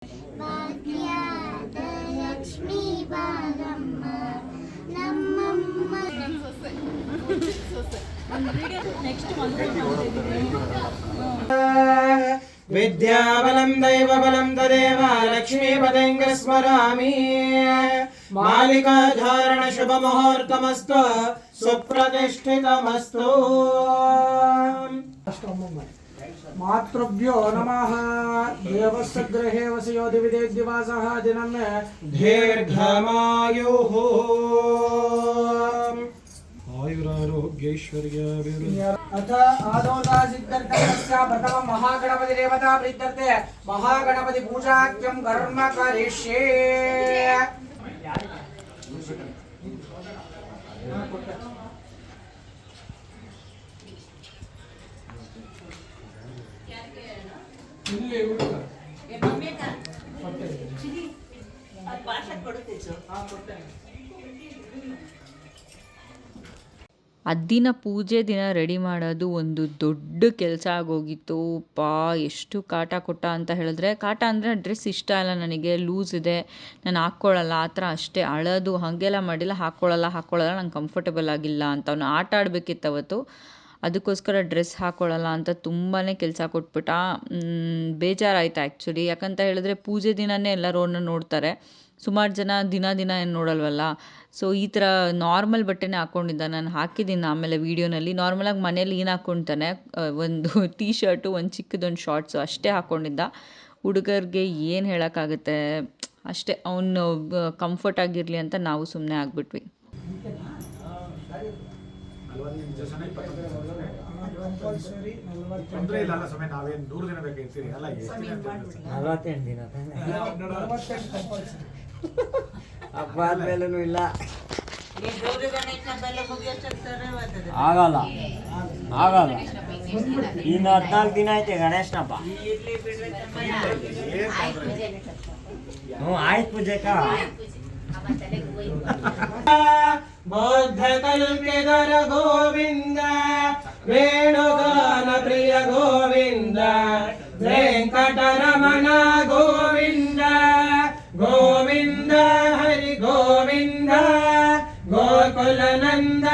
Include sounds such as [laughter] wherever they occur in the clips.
[laughs] विद्यालम दैव बलम ददेवा लक्ष्मी पदेन्द्र स्मरामी मालिका धारण शुभ मुहूर्तमस्त सुप्रतिष्ठितमस्तु मातृभ्यो नमः। देवस्य गृहे वसयो दिविदे दिवासः दिनं दीर्घमायुः अथ प्रथमं देवता प्रीत्यर्थे महागणपति पूजाख्यं कर्म करिष्ये ಇಲ್ಲಿ ಹುಡುಗ ಅದ್ದಿನ ಪೂಜೆ ದಿನ ರೆಡಿ ಮಾಡೋದು ಒಂದು ದೊಡ್ಡ ಕೆಲಸ ಆಗೋಗಿತ್ತು. ಪಾ ಎಷ್ಟು ಕಾಟ ಕೊಟ್ಟ ಅಂತ ಹೇಳಿದ್ರೆ ಕಾಟ ಅಂದರೆ ಡ್ರೆಸ್ ಇಷ್ಟ ಇಲ್ಲ ನನಗೆ ಲೂಸ್ ಇದೆ ನಾನು ಹಾಕ್ಕೊಳ್ಳಲ್ಲ ಆ ಥರ ಅಷ್ಟೇ ಅಳೋದು ಹಾಗೆಲ್ಲ ಮಾಡಿಲ್ಲ ಹಾಕ್ಕೊಳ್ಳಲ್ಲ ಹಾಕ್ಕೊಳ್ಳಲ್ಲ ನಂಗೆ ಕಂಫರ್ಟಬಲ್ ಆಗಿಲ್ಲ ಅಂತ. ಅವನು ಆಟ ಆಡಬೇಕಿತ್ತು ಅವತ್ತು. ಅದಕ್ಕೋಸ್ಕರ ಡ್ರೆಸ್ ಹಾಕ್ಕೊಳ್ಳಲ್ಲ ಅಂತ ತುಂಬಾ ಕೆಲಸ ಕೊಟ್ಬಿಟ್ಟ. ಬೇಜಾರಾಯ್ತು ಆ್ಯಕ್ಚುಲಿ ಯಾಕಂತ ಹೇಳಿದ್ರೆ ಪೂಜೆ ದಿನವೇ ಎಲ್ಲರೂ ಅವನ್ನ ನೋಡ್ತಾರೆ. ಸುಮಾರು ಜನ ದಿನ ದಿನ ಏನು ನೋಡಲ್ವಲ್ಲ? ಸೊ ಈ ಥರ ನಾರ್ಮಲ್ ಬಟ್ಟೆನೇ ಹಾಕ್ಕೊಂಡಿದ್ದ ನಾನು ಹಾಕಿದ್ದೀನಿ ಆಮೇಲೆ ವೀಡಿಯೋನಲ್ಲಿ. ನಾರ್ಮಲಾಗಿ ಮನೇಲಿ ಏನು ಹಾಕ್ಕೊಳ್ತಾನೆ ಒಂದು ಟೀ ಶರ್ಟು ಒಂದು ಚಿಕ್ಕದೊಂದು ಶಾರ್ಟ್ಸು ಅಷ್ಟೇ ಹಾಕ್ಕೊಂಡಿದ್ದ ಹುಡುಗರಿಗೆ ಏನು ಹೇಳೋಕ್ಕಾಗುತ್ತೆ? ಅಷ್ಟೇ. ಅವನು ಕಂಫರ್ಟ್ ಆಗಿರಲಿ ಅಂತ ನಾವು ಸುಮ್ಮನೆ ಆಗಿಬಿಟ್ವಿ. ಕಂಪಲ್ಸರಿ ದಿನ ದಿನ ಇಲ್ಲ. ಆಗಲ್ಲ. ಆಗಲ್ಲ. ಇನ್ನು ಹದಿನಾಲ್ಕು ದಿನ ಐತೆ ಗಣೇಶನ ಹಬ್ಬ ಹ್ಞೂ ಆಯ್ತು ಪೂಜೆಕ ಬೌದ್ಧ ಕಲ್ಪೆದರ ಗೋವಿಂದ వేణుగాన ప్రియ గోవింద వెంకటరమణ గోవింద గోవింద హరి గోవింద గోకులనంద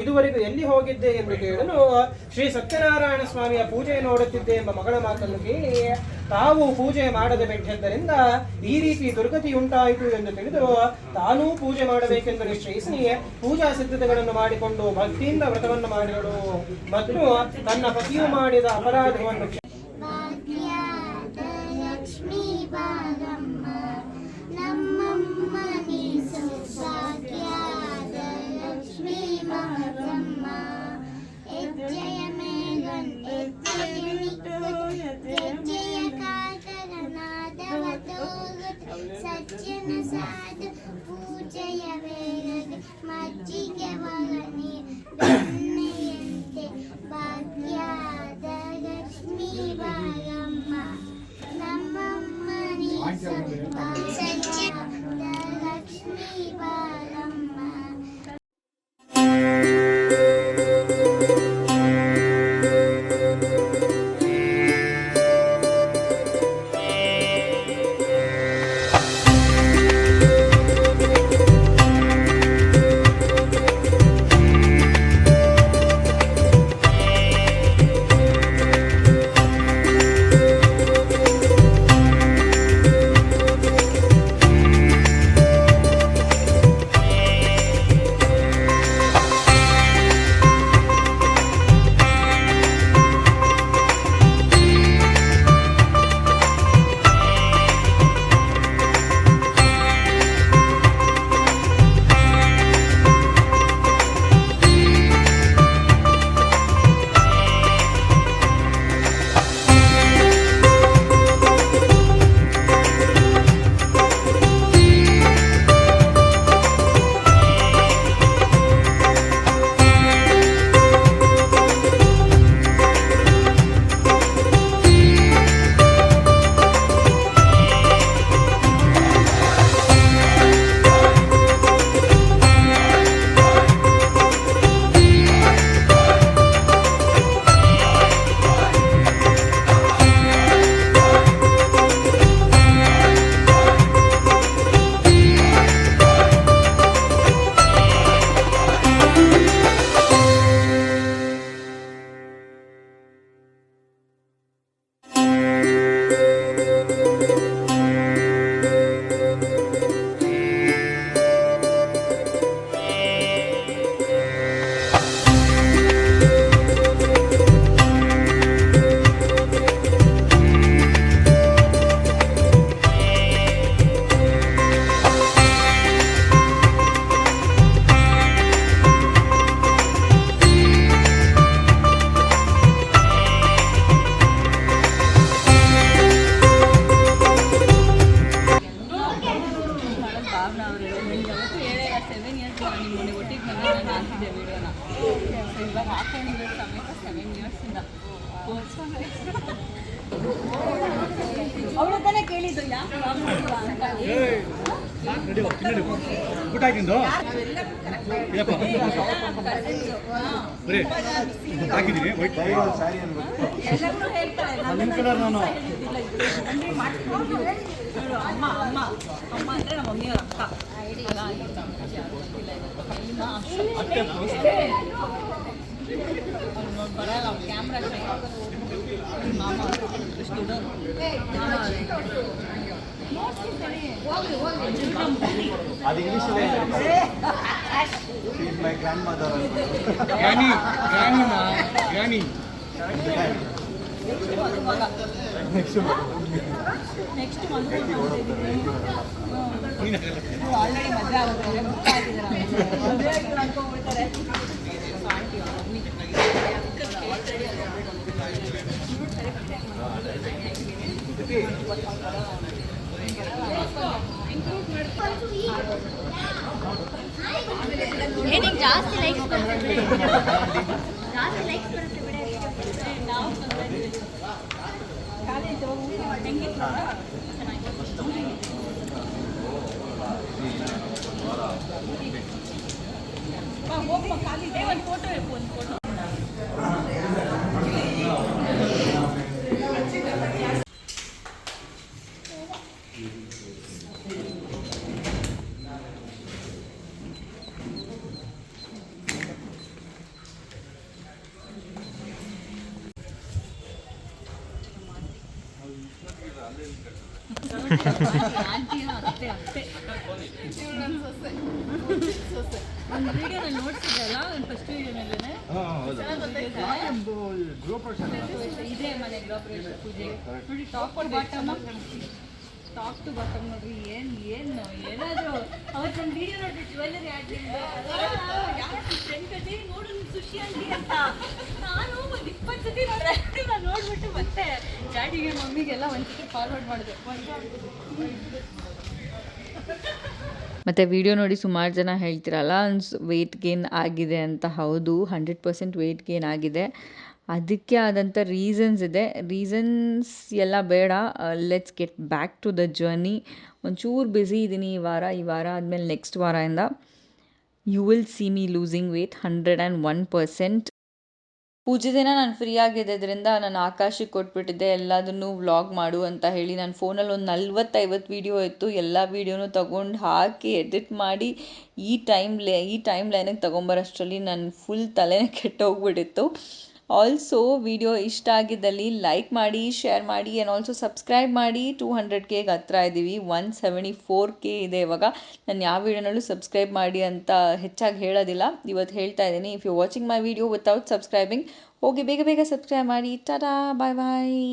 ಇದುವರೆಗೂ ಎಲ್ಲಿ ಹೋಗಿದ್ದೆ ಎಂದು ಕೇಳಲು ಶ್ರೀ ಸತ್ಯನಾರಾಯಣ ಸ್ವಾಮಿಯ ಪೂಜೆ ನೋಡುತ್ತಿದ್ದೆ ಎಂಬ ಮಗಳ ಮಾತನ್ನು ಕೇಳಿ ತಾವು ಪೂಜೆ ಮಾಡದೆ ಬಿಟ್ಟಿದ್ದರಿಂದ ಈ ರೀತಿ ದುರ್ಗತಿ ಉಂಟಾಯಿತು ಎಂದು ತಿಳಿದು ತಾನೂ ಪೂಜೆ ಮಾಡಬೇಕೆಂದು ನಿಶ್ಚಯಿಸಿ ಪೂಜಾ ಸಿದ್ಧತೆಗಳನ್ನು ಮಾಡಿಕೊಂಡು ಭಕ್ತಿಯಿಂದ ವ್ರತವನ್ನು ಮಾಡಿದಳು. ಮತ್ತು ತನ್ನ ಪತಿಯು ಮಾಡಿದ ಅಪರಾಧವನ್ನು ನಿಮಗೆ ಒಟ್ಟಿಗೆ ಬಂದಾಗ ನಾನು ಹಾಕಿದ್ದೆ ವೀಡಿಯೋನ. ಇವಾಗ ಹಾಕೊಂಡಿರೋ ಸಮೇತ ಸೆವೆನ್ ಇಯರ್ಸಿಂದ ತಾನೇ ಕೇಳಿದ್ದು ಊಟ ಎಲ್ಲರೂ ನಿಮ್ಮ ಕಲರ್ ನಾನು ಅಂದ್ರೆ ಮಾಡ್ಕೊಂಡು ಹೇಳು, ಅಮ್ಮ ಅಮ್ಮ ಅಮ್ಮ ಅಂದ್ರೆ ನಮ್ಮ ಮಮ್ಮಿಯವ್ರ ಅಕ್ಕ ಹಾಗಾಗಿ ಇನ್ನ ಅಷ್ಟೇ ಅವ್ಳು ನೋಡ್ ಬರಲ್ಲ ಅವ್ಳು ಕ್ಯಾಮ್ರಾ ಮಾಮ ಎಷ್ಟು ದೊಡ್ಡವ್ರು. ಮಾಮ ಅದು ಇಂಗ್ಲೀಷಲ್ಲೇ ಮೈ ಗ್ರ್ಯಾಂಡ್ ಮದರ್ ಗ್ರಾನಿ ಗ್ರಾನಿನ ಗ್ರಾನಿ ನೆಕ್ಸ್ಟ್ ಮದುವೆ ಆಲ್ರೆಡಿ ಮದುವೆ ಆಗೋದ್ರೆ ಬುಕ್ ಆಗಿದ್ದಾರೆ ಮದುವೆ ಆಗಿಲ್ಲ ಅನ್ಕೊಂಡ್ಬಿಡ್ತಾರೆ ಏನಿಗೆ ಜಾಸ್ತಿ ಲೈಕ್ಸ್ ಬರುತ್ತೆ ಬಿಡಿ. ಜಾಸ್ತಿ ಲೈಕ್ಸ್ ಬರುತ್ತೆ ಬಿಡಿ ಖಾಲಿ ಇದೆ. ಒಂದು ಫೋಟೋ ಒಂದು ಫೋಟೋ ಆಂಟಿನೂ ಅಷ್ಟೇ ಅಷ್ಟೇ ಒಂದು ವಿಡಿಯೋನಲ್ಲಿ ನೋಡ್ತಿದ್ದಲ್ಲ ಒಂದು ಫಸ್ಟ್ ವಿಡಿಯೋನಲ್ಲೇ ಇದೇ ಮನೆ ಗೃಹಪ್ರವೇಶ ಪೂಜೆ ನೋಡಿ ಟಾಪ್ ಟಾಪ್ ಟು ಬಾಟಮ್ ನೋಡ್ರಿ ಏನ್ ಏನು ಏನಾದ್ರು ಅವತ್ತು ಫ್ರೆಂಡ್ ಅಂತ ನಾನು ಇಪ್ಪತ್ತು ಸತಿ ನೋಡ್ಬಿಟ್ಟು ಮತ್ತೆ ಡ್ಯಾಡಿಗೆ ಮಮ್ಮಿಗೆಲ್ಲ ಒಂದ್ಸತಿ ಫಾರ್ವರ್ಡ್ ಮಾಡಿದೆ. ಮತ್ತು ವಿಡಿಯೋ ನೋಡಿ ಸುಮಾರು ಜನ ಹೇಳ್ತಿರಲ್ಲ ವೆಯ್ಟ್ ಗೇನ್ ಆಗಿದೆ ಅಂತ. ಹೌದು ಹಂಡ್ರೆಡ್ ಪರ್ಸೆಂಟ್ ವೆಯ್ಟ್ ಗೇನ್ ಆಗಿದೆ. ಅದಕ್ಕೆ ಆದಂಥ ರೀಸನ್ಸ್ ಇದೆ. ರೀಸನ್ಸ್ ಎಲ್ಲ ಬೇಡ. Let's get back to the journey ಒಂಚೂರು ಬ್ಯುಸಿ ಇದ್ದೀನಿ ಈ ವಾರ. ಈ ವಾರ ಆದಮೇಲೆ ನೆಕ್ಸ್ಟ್ ವಾರದಿಂದ you will see me losing weight hundred and one percent ಪೂಜೆ ದಿನ ನಾನು ಫ್ರೀ ಆಗಿದ್ದರಿಂದ ನಾನು ಆಕಾಶಕ್ಕೆ ಕೊಟ್ಬಿಟ್ಟಿದ್ದೆ, ಎಲ್ಲದನ್ನು ವ್ಲಾಗ್ ಮಾಡು ಅಂತ ಹೇಳಿ ನನ್ನ ಫೋನಲ್ಲಿ ಒಂದು ನಲ್ವತ್ತೈವತ್ತು ವೀಡಿಯೋ ಇತ್ತು, ಎಲ್ಲ ವೀಡಿಯೋನು ತೊಗೊಂಡು ಹಾಕಿ ಎಡಿಟ್ ಮಾಡಿ ಈ ಟೈಮ್ ಲೇ ಈ ಟೈಮ್ ಲೈನಿಗೆ ತೊಗೊಂಬರೋಷ್ಟರಲ್ಲಿ ನನ್ನ ಫುಲ್ ತಲೆನೇ ಕೆಟ್ಟೋಗ್ಬಿಟ್ಟಿತ್ತು. ಆಲ್ಸೋ ವಿಡಿಯೋ ಇಷ್ಟ ಆಗಿದ್ದಲ್ಲಿ ಲೈಕ್ ಮಾಡಿ ಶೇರ್ ಮಾಡಿ ಆ್ಯಂಡ್ ಆಲ್ಸೋ ಸಬ್ಸ್ಕ್ರೈಬ್ ಮಾಡಿ. ಟೂ ಹಂಡ್ರೆಡ್ ಕೆಗೆ ಹತ್ರ ಇದ್ದೀವಿ ಒನ್ ಸೆವೆಂಟಿ ಫೋರ್ ಕೆ ಇದೆ ಇವಾಗ. ನಾನು ಯಾವ ವಿಡಿಯೋನಲ್ಲೂ ಸಬ್ಸ್ಕ್ರೈಬ್ ಮಾಡಿ ಅಂತ ಹೆಚ್ಚಾಗಿ ಹೇಳೋದಿಲ್ಲ. ಇವತ್ತು ಹೇಳ್ತಾ ಇದ್ದೀನಿ. If you watching my video without subscribing ಹೋಗಿ ಬೇಗ ಬೇಗ ಸಬ್ಸ್ಕ್ರೈಬ್ ಮಾಡಿ. ಟಾಟಾ ಬಾಯ್ ಬಾಯ್